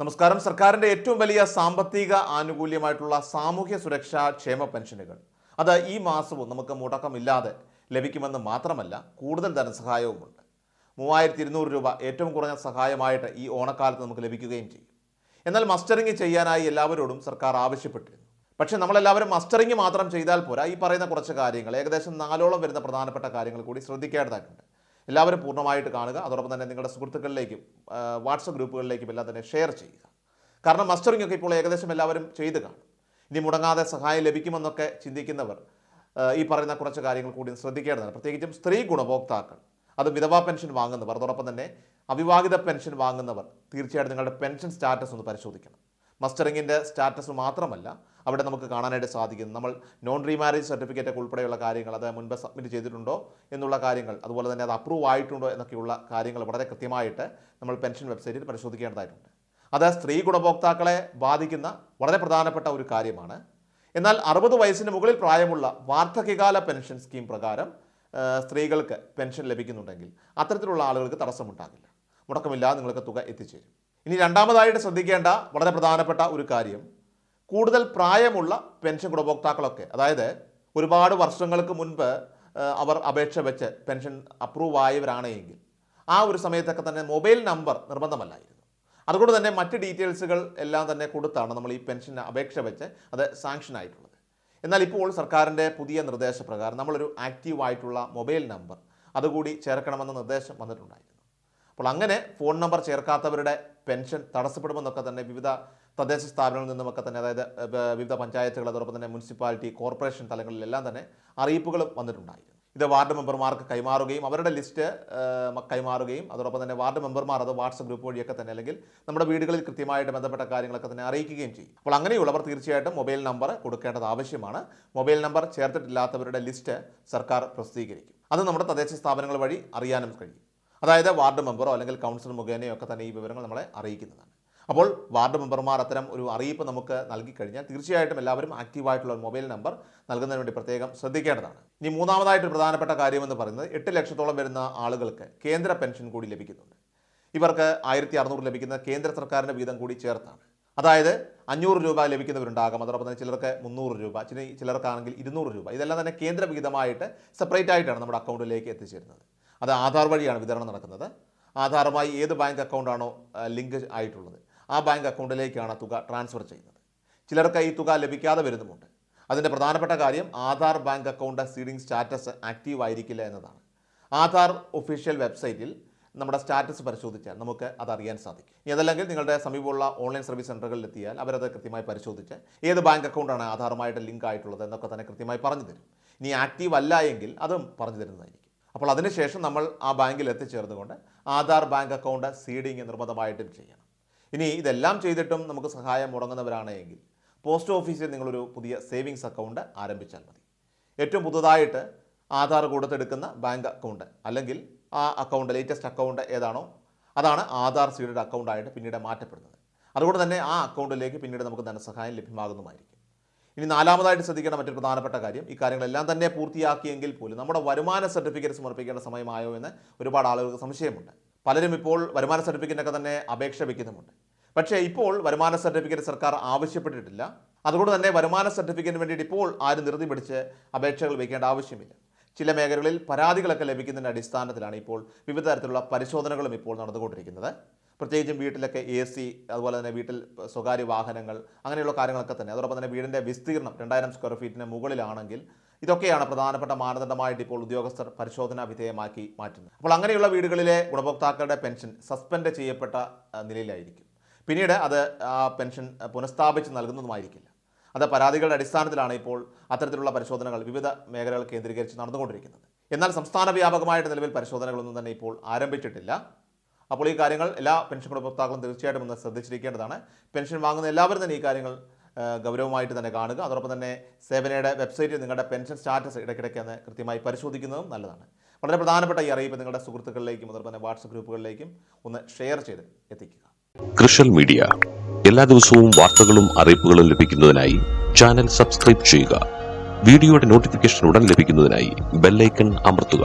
നമസ്കാരം. സർക്കാരിന്റെ ഏറ്റവും വലിയ സാമ്പത്തിക ആനുകൂല്യമായിട്ടുള്ള സാമൂഹ്യ സുരക്ഷാ ക്ഷേമ പെൻഷനുകൾ. അത് ഈ മാസവും നമുക്ക് മുടക്കമില്ലാതെ ലഭിക്കുമെന്ന് മാത്രമല്ല കൂടുതൽ ധനസഹായവുമുണ്ട്. മൂവായിരത്തി ഇരുന്നൂറ് രൂപ ഏറ്റവും കുറഞ്ഞ സഹായമായിട്ട് ഈ ഓണക്കാലത്ത് നമുക്ക് ലഭിക്കുകയും ചെയ്യും. എന്നാൽ മസ്റ്ററിംഗ് ചെയ്യാനായി എല്ലാവരോടും സർക്കാർ ആവശ്യപ്പെട്ടിരുന്നു. പക്ഷേ നമ്മളെല്ലാവരും മസ്റ്ററിംഗ് മാത്രം ചെയ്താൽ പോരാ. ഈ പറയുന്ന കുറച്ച് കാര്യങ്ങൾ ഏകദേശം നാലോളം വരുന്ന പ്രധാനപ്പെട്ട കാര്യങ്ങൾ കൂടി ശ്രദ്ധിക്കേണ്ടതായിട്ടുണ്ട്. എല്ലാവരും പൂർണമായിട്ട് കാണുക. അതോടൊപ്പം തന്നെ നിങ്ങളുടെ സുഹൃത്തുക്കളിലേക്കും വാട്സപ്പ് ഗ്രൂപ്പുകളിലേക്കും എല്ലാം തന്നെ ഷെയർ ചെയ്യുക. കാരണം മസ്റ്ററിംഗ് ഒക്കെ ഇപ്പോൾ ഏകദേശം എല്ലാവരും ചെയ്ത് കാണും. ഇനി മുടങ്ങാതെ സഹായം ലഭിക്കുമെന്നൊക്കെ ചിന്തിക്കുന്നവർ ഈ പറയുന്ന കുറച്ച് കാര്യങ്ങൾ കൂടി ശ്രദ്ധിക്കേണ്ടതാണ്. പ്രത്യേകിച്ചും സ്ത്രീ ഗുണഭോക്താക്കൾ അത് വിധവാ പെൻഷൻ വാങ്ങുന്നവർ അതോടൊപ്പം തന്നെ അവിവാഹിത പെൻഷൻ വാങ്ങുന്നവർ തീർച്ചയായിട്ടും നിങ്ങളുടെ പെൻഷൻ സ്റ്റാറ്റസ് ഒന്ന് പരിശോധിക്കണം. മസ്റ്ററിങ്ങിന്റെ സ്റ്റാറ്റസ് മാത്രമല്ല അവിടെ നമുക്ക് കാണാനായിട്ട് സാധിക്കുന്നു. നമ്മൾ നോൺ റീമാരേജ് സർട്ടിഫിക്കറ്റ് ഉൾപ്പെടെയുള്ള കാര്യങ്ങൾ അത് മുൻപ് സബ്മിറ്റ് ചെയ്തിട്ടുണ്ടോ എന്നുള്ള കാര്യങ്ങൾ അതുപോലെ തന്നെ അത് അപ്രൂവ് ആയിട്ടുണ്ടോ എന്നൊക്കെയുള്ള കാര്യങ്ങൾ വളരെ കൃത്യമായിട്ട് നമ്മൾ പെൻഷൻ വെബ്സൈറ്റിൽ പരിശോധിക്കേണ്ടതായിട്ടുണ്ട്. അത് സ്ത്രീ ഗുണഭോക്താക്കളെ ബാധിക്കുന്ന വളരെ പ്രധാനപ്പെട്ട ഒരു കാര്യമാണ്. എന്നാൽ അറുപത് വയസ്സിന് മുകളിൽ പ്രായമുള്ള വാർദ്ധക്യകാല പെൻഷൻ സ്കീം പ്രകാരം സ്ത്രീകൾക്ക് പെൻഷൻ ലഭിക്കുന്നുണ്ടെങ്കിൽ അത്തരത്തിലുള്ള ആളുകൾക്ക് തടസ്സമുണ്ടാകില്ല. മുടക്കമില്ലാതെ നിങ്ങൾക്ക് തുക എത്തിച്ചേരും. ഇനി രണ്ടാമതായിട്ട് ശ്രദ്ധിക്കേണ്ട വളരെ പ്രധാനപ്പെട്ട ഒരു കാര്യം. കൂടുതൽ പ്രായമുള്ള പെൻഷൻ ഗുണഭോക്താക്കളൊക്കെ അതായത് ഒരുപാട് വർഷങ്ങൾക്ക് മുൻപ് അവർ അപേക്ഷ വെച്ച് പെൻഷൻ അപ്രൂവ് ആയവരാണെങ്കിൽ ആ ഒരു സമയത്തൊക്കെ തന്നെ മൊബൈൽ നമ്പർ നിർബന്ധമല്ലായിരുന്നു. അതുകൊണ്ട് തന്നെ മറ്റ് ഡീറ്റെയിൽസുകൾ എല്ലാം തന്നെ കൊടുത്താണ് നമ്മൾ ഈ പെൻഷൻ അപേക്ഷ വെച്ച് അത് സാങ്ഷൻ ആയിട്ടുള്ളത്. എന്നാൽ ഇപ്പോൾ സർക്കാരിന്റെ പുതിയ നിർദ്ദേശപ്രകാരം നമ്മളൊരു ആക്റ്റീവ് ആയിട്ടുള്ള മൊബൈൽ നമ്പർ അതുകൂടി ചേർക്കണമെന്ന നിർദ്ദേശം വന്നിട്ടുണ്ടായിരുന്നു. അപ്പോൾ അങ്ങനെ ഫോൺ നമ്പർ ചേർക്കാത്തവരുടെ പെൻഷൻ തടസ്സപ്പെടുമെന്നൊക്കെ തന്നെ വിവിധ തദ്ദേശ സ്ഥാപനങ്ങളിൽ നിന്നുമൊക്കെ തന്നെ അതായത് വിവിധ പഞ്ചായത്തുകൾ അതോടൊപ്പം തന്നെ മുനിസിപ്പാലിറ്റി കോർപ്പറേഷൻ തലങ്ങളിലെല്ലാം തന്നെ അറിയിപ്പുകളും വന്നിട്ടുണ്ടായിരുന്നു. ഇത് വാർഡ് മെമ്പർമാർക്ക് കൈമാറുകയും അവരുടെ ലിസ്റ്റ് കൈമാറുകയും അതോടൊപ്പം തന്നെ വാർഡ് മെമ്പർമാർ അത് വാട്സപ്പ് ഗ്രൂപ്പ് വഴിയൊക്കെ തന്നെ അല്ലെങ്കിൽ നമ്മുടെ വീടുകളിൽ കൃത്യമായിട്ട് ബന്ധപ്പെട്ട കാര്യങ്ങളൊക്കെ തന്നെ അറിയിക്കുകയും ചെയ്യും. അപ്പോൾ അങ്ങനെയുള്ളവർ തീർച്ചയായിട്ടും മൊബൈൽ നമ്പർ കൊടുക്കേണ്ടത് ആവശ്യമാണ്. മൊബൈൽ നമ്പർ ചേർത്തിട്ടില്ലാത്തവരുടെ ലിസ്റ്റ് സർക്കാർ പ്രസിദ്ധീകരിക്കും. അത് നമ്മുടെ തദ്ദേശ സ്ഥാപനങ്ങൾ വഴി അറിയാനും കഴിയും. അതായത് വാർഡ് മെമ്പറോ അല്ലെങ്കിൽ കൗൺസിലർ മുഖേനയോ ഒക്കെ തന്നെ ഈ വിവരങ്ങൾ നമ്മളെ അറിയിക്കുന്നതാണ്. അപ്പോൾ വാർഡ് മെമ്പർമാർ അത്തരം ഒരു അറിയിപ്പ് നമുക്ക് നൽകി കഴിഞ്ഞാൽ തീർച്ചയായിട്ടും എല്ലാവരും ആക്റ്റീവായിട്ടുള്ള മൊബൈൽ നമ്പർ നൽകുന്നതിന് വേണ്ടി പ്രത്യേകം ശ്രദ്ധിക്കേണ്ടതാണ്. ഇനി മൂന്നാമതായിട്ട് പ്രധാനപ്പെട്ട കാര്യമെന്ന് പറയുന്നത് എട്ട് ലക്ഷത്തോളം വരുന്ന ആളുകൾക്ക് കേന്ദ്ര പെൻഷൻ കൂടി ലഭിക്കുന്നുണ്ട്. ഇവർക്ക് ആയിരത്തി അറുന്നൂറ് ലഭിക്കുന്ന കേന്ദ്ര സർക്കാരിന്റെ വീതം കൂടി ചേർത്താണ്. അതായത് അഞ്ഞൂറ് രൂപ ലഭിക്കുന്നവരുണ്ടാകാം. അതോടൊപ്പം തന്നെ ചിലർക്ക് മുന്നൂറ് രൂപ ചില ചിലർക്കാണെങ്കിൽ ഇരുന്നൂറ് രൂപ. ഇതെല്ലാം തന്നെ കേന്ദ്ര വിഹിതമായിട്ട് സെപ്പറേറ്റ് ആയിട്ടാണ് നമ്മുടെ അക്കൗണ്ടിലേക്ക് എത്തിച്ചേരുന്നത്. അത് ആധാർ വഴിയാണ് വിതരണം നടക്കുന്നത്. ആധാറുമായി ഏത് ബാങ്ക് അക്കൗണ്ടാണോ ലിങ്ക് ആയിട്ടുള്ളത്. ആ ബാങ്ക് അക്കൗണ്ടിലേക്കാണ് തുക ട്രാൻസ്ഫർ ചെയ്യുന്നത്. ചിലർക്ക് ഈ തുക ലഭിക്കാതെ വരുന്നുമുണ്ട്. അതിന്റെ പ്രധാനപ്പെട്ട കാര്യം Aadhaar bank account seeding status active ആയിരിക്കില്ല എന്നതാണ്. ആധാർ ഒഫീഷ്യൽ വെബ്സൈറ്റിൽ നമ്മുടെ സ്റ്റാറ്റസ് പരിശോധിച്ചാൽ നമുക്ക് അത് അറിയാൻ സാധിക്കും. ഇനി അതല്ലെങ്കിൽ നിങ്ങളുടെ സമീപമുള്ള ഓൺലൈൻ സർവീസ് സെന്ററുകളിൽ എത്തിയാൽ അവരത് കൃത്യമായി പരിശോധിച്ച് ഏത് ബാങ്ക് അക്കൗണ്ടാണ് ആധാറുമായിട്ട് ലിങ്ക് ആയിട്ടുള്ളത് എന്നൊക്കെ തന്നെ കൃത്യമായി പറഞ്ഞു തരും. ഇനി ആക്റ്റീവ് അല്ല എങ്കിൽ അതും പറഞ്ഞു തരുന്നതായിരിക്കും. അപ്പോൾ അതിനുശേഷം നമ്മൾ ആ ബാങ്കിൽ എത്തിച്ചേർന്നുകൊണ്ട് ആധാർ ബാങ്ക് അക്കൗണ്ട് സീഡിങ് നിർബന്ധമായിട്ടും ചെയ്യണം. ഇനി ഇതെല്ലാം ചെയ്തിട്ടും നമുക്ക് സഹായം മുടങ്ങുന്നവരാണെങ്കിൽ പോസ്റ്റ് ഓഫീസിൽ നിങ്ങളൊരു പുതിയ സേവിങ്സ് അക്കൗണ്ട് ആരംഭിച്ചാൽ മതി. ഏറ്റവും പുതുതായിട്ട് ആധാർ കൊടുത്തെടുക്കുന്ന ബാങ്ക് അക്കൗണ്ട് അല്ലെങ്കിൽ ആ അക്കൗണ്ട് ലേറ്റസ്റ്റ് അക്കൗണ്ട് ഏതാണോ അതാണ് ആധാർ സീഡഡ് അക്കൗണ്ടായിട്ട് പിന്നീട് മാറ്റപ്പെടുന്നത്. അതുകൊണ്ട് തന്നെ ആ അക്കൗണ്ടിലേക്ക് പിന്നീട് നമുക്ക് ധനസഹായം ലഭ്യമാകുന്നതായിരിക്കും. ഇനി നാലാമതായിട്ട് ശ്രദ്ധിക്കേണ്ട മറ്റൊരു പ്രധാനപ്പെട്ട കാര്യം ഈ കാര്യങ്ങളെല്ലാം തന്നെ പൂർത്തിയാക്കിയെങ്കിൽ പോലും നമ്മുടെ വരുമാന സർട്ടിഫിക്കറ്റ് സമർപ്പിക്കേണ്ട സമയമായോ എന്ന് ഒരുപാട് ആളുകൾക്ക് സംശയമുണ്ട്. പലരും ഇപ്പോൾ വരുമാന സർട്ടിഫിക്കറ്റിനൊക്കെ തന്നെ അപേക്ഷ വയ്ക്കുന്നുമുണ്ട് പക്ഷേ ഇപ്പോൾ വരുമാന സർട്ടിഫിക്കറ്റ് സർക്കാർ ആവശ്യപ്പെട്ടിട്ടില്ല. അതുകൊണ്ട് തന്നെ വരുമാന സർട്ടിഫിക്കറ്റിന് വേണ്ടിയിട്ട് ഇപ്പോൾ ആരും നിർത്തി പിടിച്ച് അപേക്ഷകൾ വയ്ക്കേണ്ട ആവശ്യമില്ല. ചില മേഖലകളിൽ പരാതികളൊക്കെ ലഭിക്കുന്നതിന്റെ അടിസ്ഥാനത്തിലാണ് ഇപ്പോൾ വിവിധ തരത്തിലുള്ള പരിശോധനകളും ഇപ്പോൾ നടന്നുകൊണ്ടിരിക്കുന്നത്. പ്രത്യേകിച്ചും വീട്ടിലൊക്കെ എ സി അതുപോലെ തന്നെ വീട്ടിൽ സ്വകാര്യ വാഹനങ്ങൾ അങ്ങനെയുള്ള കാര്യങ്ങളൊക്കെ തന്നെ. അതോടൊപ്പം തന്നെ വീടിന്റെ വിസ്തീർണം രണ്ടായിരം സ്ക്വയർ ഫീറ്റിന് മുകളിലാണെങ്കിൽ ഇതൊക്കെയാണ് പ്രധാനപ്പെട്ട മാനദണ്ഡമായിട്ട് ഇപ്പോൾ ഉദ്യോഗസ്ഥർ പരിശോധനാ വിധേയമാക്കി മാറ്റുന്നത്. അപ്പോൾ അങ്ങനെയുള്ള വീടുകളിലെ ഗുണഭോക്താക്കളുടെ പെൻഷൻ സസ്പെൻഡ് ചെയ്യപ്പെട്ട നിലയിലായിരിക്കും. പിന്നീട് അത് ആ പെൻഷൻ പുനഃസ്ഥാപിച്ച് നൽകുന്നതുമായിരിക്കില്ല. അത് പരാതികളുടെ അടിസ്ഥാനത്തിലാണ് ഇപ്പോൾ അത്തരത്തിലുള്ള പരിശോധനകൾ വിവിധ മേഖലകൾ കേന്ദ്രീകരിച്ച് നടന്നുകൊണ്ടിരിക്കുന്നത്. എന്നാൽ സംസ്ഥാന വ്യാപകമായിട്ട് നിലവിൽ പരിശോധനകളൊന്നും തന്നെ ഇപ്പോൾ ആരംഭിച്ചിട്ടില്ല. അപ്പോൾ ഈ കാര്യങ്ങൾ എല്ലാ പെൻഷൻ ഗുണഭോക്താക്കളും തീർച്ചയായിട്ടും ഒന്ന് ശ്രദ്ധിച്ചിരിക്കേണ്ടതാണ്. പെൻഷൻ വാങ്ങുന്ന എല്ലാവരും തന്നെ ഈ കാര്യങ്ങൾ ഗൗരവമായിട്ട് തന്നെ കാണുക. അതോടൊപ്പം തന്നെ സേവനയുടെ വെബ്സൈറ്റിൽ നിങ്ങളുടെ പെൻഷൻ സ്റ്റാറ്റസ് ഇടയ്ക്കിടയ്ക്ക് ഒന്ന് കൃത്യമായി പരിശോധിക്കുന്നതും നല്ലതാണ്. വളരെ പ്രധാനപ്പെട്ട ഈ അറിയിപ്പ് നിങ്ങളുടെ സുഹൃത്തുക്കളിലേക്കും അതോടൊപ്പം തന്നെ വാട്സപ്പ് ഗ്രൂപ്പുകളിലേക്കും ഒന്ന് ഷെയർ ചെയ്ത് എത്തിക്കുക. കൃഷൽ മീഡിയ. എല്ലാ ദിവസവും വാർത്തകളും അറിയിപ്പുകളും ലഭിക്കുന്നതിനായി ചാനൽ സബ്സ്ക്രൈബ് ചെയ്യുക. വീഡിയോയുടെ നോട്ടിഫിക്കേഷൻ ഉടൻ ലഭിക്കുന്നതിനായി ബെല്ലൈക്കൺ അമർത്തുക.